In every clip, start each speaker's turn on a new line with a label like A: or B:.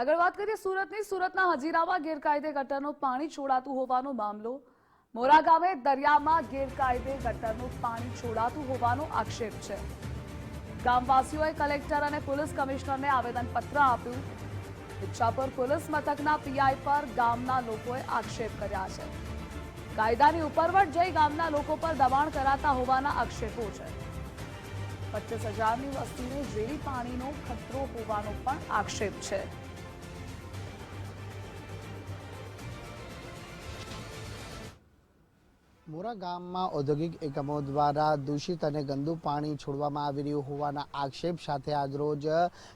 A: આગળ વાત કરીએ સુરતની. સુરતના હજીરામાં ગેરકાયદે ગટરનું પાણી છોડાતું હોવાનો મામલો. મોરા ગામે દરિયામાં ગેરકાયદે ગટરનું પાણી છોડાતું હોવાનો આક્ષેપ છે. ગામવાસીઓએ કલેક્ટર અને પોલીસ કમિશનરને આવેદનપત્ર આપ્યું. ઇચ્છાપુર પોલીસ મથકના પીઆઈ પર ગામના લોકોએ આક્ષેપ કર્યા છે. કાયદાની ઉપરવટ જઈ ગામના લોકો પર દબાણ કરાતા હોવાના આક્ષેપો છે. પચીસ હજારની વસ્તીને ઝેરી પાણીનો ખતરો હોવાનો પણ આક્ષેપ છે.
B: મોરા ગામમાં ઔદ્યોગિક એકમો દ્વારા દૂષિત અને ગંદુ પાણી છોડવામાં આવી રહ્યું હોવાના આક્ષેપ સાથે આજરોજ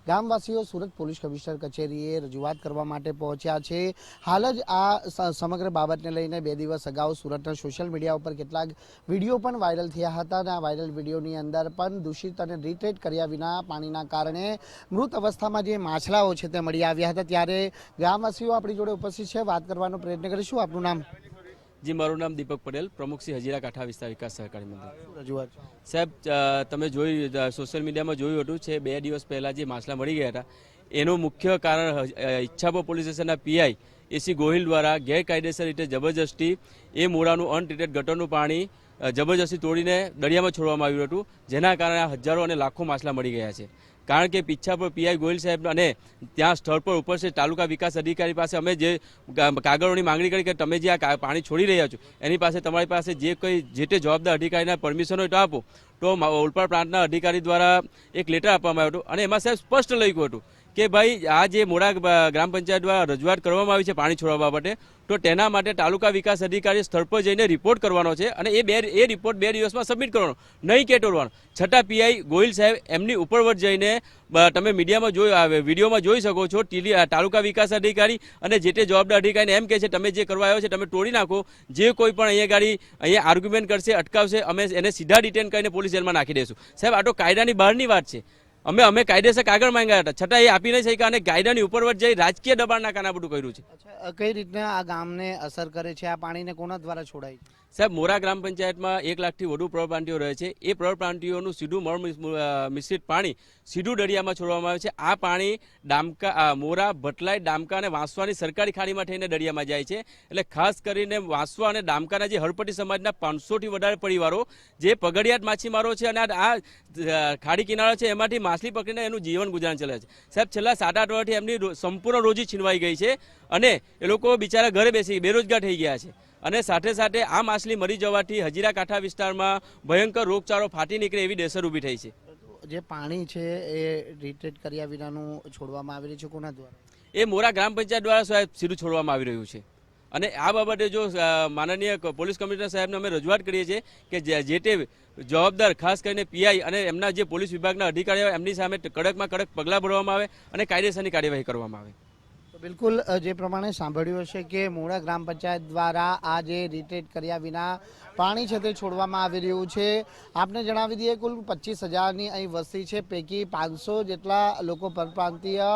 B: ગામવાસીઓ સુરત પોલીસ કમિશનર કચેરીએ રજૂઆત કરવા માટે પહોંચ્યા છે. હાલ જ આ સમગ્ર બાબતને લઈને બે દિવસ અગાઉ સુરતના સોશિયલ મીડિયા ઉપર કેટલાક વીડિયો પણ વાયરલ થયા હતા અને આ વાયરલ વિડીયોની અંદર પણ દૂષિત અને રીટ્રેટ કર્યા વિના પાણીના કારણે મૃત અવસ્થામાં જે માછલાઓ છે તે મળી આવ્યા હતા. ત્યારે ગામવાસીઓ આપણી જોડે ઉપસ્થિત છે. વાત કરવાનો પ્રયત્ન કરીશું. આપનું નામ?
C: જી મારું નામ દીપક પટેલ પ્રમુખ શ્રી હજીરા કાંઠા વિસ્તાર વિકાસ સહકારી મંડળ
B: રજૂઆત
C: સાહેબ તમે જોઈ સોશિયલ મીડિયામાં જોયું હતું છે બે દિવસ પહેલાં જે માછલા મળી ગયા હતા એનું મુખ્ય કારણ ઈચ્છાપુર પોલીસ સ્ટેશનના પીઆઈ એસી ગોહિલ દ્વારા ગેરકાયદેસર રીતે જબરજસ્તી એ મોડાનું અનટ્રીટેડ ગટરનું પાણી જબરજસ્તી તોડીને દરિયામાં છોડવામાં આવ્યું હતું, જેના કારણે હજારો અને લાખો માછલા મળી ગયા છે. કારણ કે પીછા પર પીઆઈ ગોયલ સાહેબ અને ત્યાં સ્થળ પર ઉપસ્થિત તાલુકા વિકાસ અધિકારી પાસે અમે જે કાગળોની માંગણી કરી કે તમે જે આ પાણી છોડી રહ્યા છો, એની પાસે તમારી પાસે જે કંઈ, જે તે જવાબદાર અધિકારીના પરમિશન હોય તો આપો. તો ઓલપાડ પ્રાંતના અધિકારી દ્વારા એક લેટર આપવામાં આવ્યું હતું અને એમાં સાહેબ સ્પષ્ટ લખ્યું હતું કે ભાઈ, આ જે મોડા ગ્રામ પંચાયત દ્વારા રજૂઆત કરવામાં આવી છે પાણી છોડવા બાબતે, તો તેના માટે તાલુકા વિકાસ અધિકારી સ્થળ પર જઈને રિપોર્ટ કરવાનો છે અને એ બે, એ રિપોર્ટ બે દિવસમાં સબમિટ કરવાનો. નહીં કે ટોલવાનો છતાં પીઆઈ ગોહિલ સાહેબ એમની ઉપરવટ જઈને તમે મીડિયામાં જોઈ વિડીયોમાં જોઈ શકો છો તાલુકા વિકાસ અધિકારી અને જે તે જવાબદાર અધિકારીને એમ કહે છે, તમે જે કરવા આવ્યો છે, તમે તોડી નાખો. જે કોઈ પણ અહીંયા ગાડી, અહીંયા આર્ગ્યુમેન્ટ કરશે, અટકાવશે, અમે એને સીધા ડિટેન કરીને પોલીસ જેલમાં નાખી દઈશું. સાહેબ, આ તો કાયદાની બહારની વાત છે. અમે અમે કાયદેસર કાગળ માંગ્યા હતા. છતાં એ આપી નહીં શક્યા અને કાયદાની ઉપરવટ જઈ રાજકીય દબાણના બધું કર્યું છે.
B: કઈ રીતના આ ગામને અસર કરે છે? આ પાણીને કોના દ્વારા છોડાય
C: સાહેબ મોરા ગ્રામ પંચાયતમાં એક લાખથી વધુ પ્રપ્રાંતિઓ રહે છે. એ પ્રવપ્રાંતિઓનું સીધું મળ મિશ્રિત પાણી સીધું દરિયામાં છોડવામાં આવે છે. આ પાણી ડામકા મોરા ભટલાઈ ડામકા અને વાંસવાની સરકારી ખાડીમાં થઈને દરિયામાં જાય છે. એટલે ખાસ કરીને વાંસવા અને ડામકાના જે હળપટી સમાજના પાંચસોથી વધારે પરિવારો જે પગડિયાત માછીમારો છે અને આ, ખાડી કિનારો છે એમાંથી માછલી પકડીને એનું જીવન ગુજરાન ચલાવે છે. સાહેબ છેલ્લા સાત આઠ વર્ષથી એમની સંપૂર્ણ રોજી છીનવાઈ ગઈ છે અને એ લોકો બિચારા ઘરે બેસી બેરોજગાર થઈ ગયા છે. અને સાથે સાથે આ માછલી મરી જવાથી હજીરા કાંઠા વિસ્તારમાં ભયંકર રોગચાળો ફાટી નીકળે એવી ડેસર ઊભી થઈ છે.
B: જે પાણી છે એ રીટ્રેટ કર્યા વિનાનું છોડવામાં આવી રહ્યું છે કોના દ્વારા?
C: એ મોરા ગ્રામ પંચાયત દ્વારા સાહેબ સીધું છોડવામાં આવી રહ્યું છે. અને આ બાબતે જો માનનીય પોલીસ કમિશનર સાહેબને અમે રજૂઆત કરીએ છીએ કે જે તે જવાબદાર, ખાસ કરીને પીઆઈ અને એમના જે પોલીસ વિભાગના અધિકારીઓ એમની સામે કડકમાં કડક પગલાં ભરવામાં આવે અને કાયદેસરની કાર્યવાહી કરવામાં આવે.
B: બિલકુલ જે પ્રમાણે સાંભળ્યું હશે કે મોડા ગ્રામ પંચાયત દ્વારા આ જે રિટેટ કર્યા વિના પાણી છે તે છોડવામાં આવી રહ્યું છે. આપને જણાવી દઈએ, કુલ પચીસ હજારની અહીં વસ્તી છે. પૈકી પાંચસો જેટલા લોકો પરપ્રાંતીય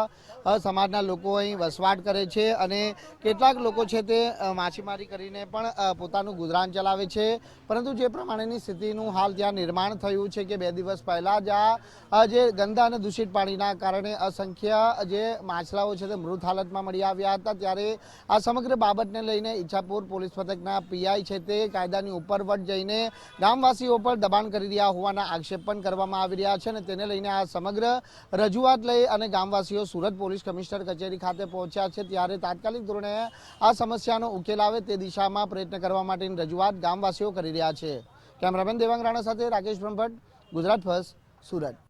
B: સમાજના લોકો અહીં વસવાટ કરે છે અને કેટલાક લોકો છે તે માછીમારી કરીને પણ પોતાનું ગુજરાન ચલાવે છે. પરંતુ જે પ્રમાણેની સ્થિતિનું હાલ ત્યાં નિર્માણ થયું છે કે બે દિવસ પહેલાં જ આ જે ગંદા અને દૂષિત પાણીના કારણે અસંખ્ય જે માછલાઓ છે તે મૃત હાલતમાં મળી આવ્યા હતા ત્યારે આ સમગ્ર બાબતને લઈને ઈચ્છાપુર પોલીસ મથકના પીઆઈ છે તે કાયદાની ઉપરવટ જઈને ગામવાસીઓ પર દબાણ કરી રહ્યા હોવાના આક્ષેપ પણ કરવામાં આવી રહ્યા છે અને તેને લઈને આ સમગ્ર રજૂઆત લઈ અને ગામવાસીઓ સુરત પોલીસ કમિશનર કચેરી ખાતે પહોંચ્યા છે ત્યારે તાત્કાલિક ધોરણે આ સમસ્યાનો ઉકેલ આવે તે દિશામાં પ્રયત્ન કરવા માટેની રજૂઆત ગામવાસીઓ કરી રહ્યા છે. કેમેરામેન દેવાંગ રાણા સાથે રાકેશ બ્રહ્મભટ્ટ, ગુજરાત ફર્સ્ટ, સુરત.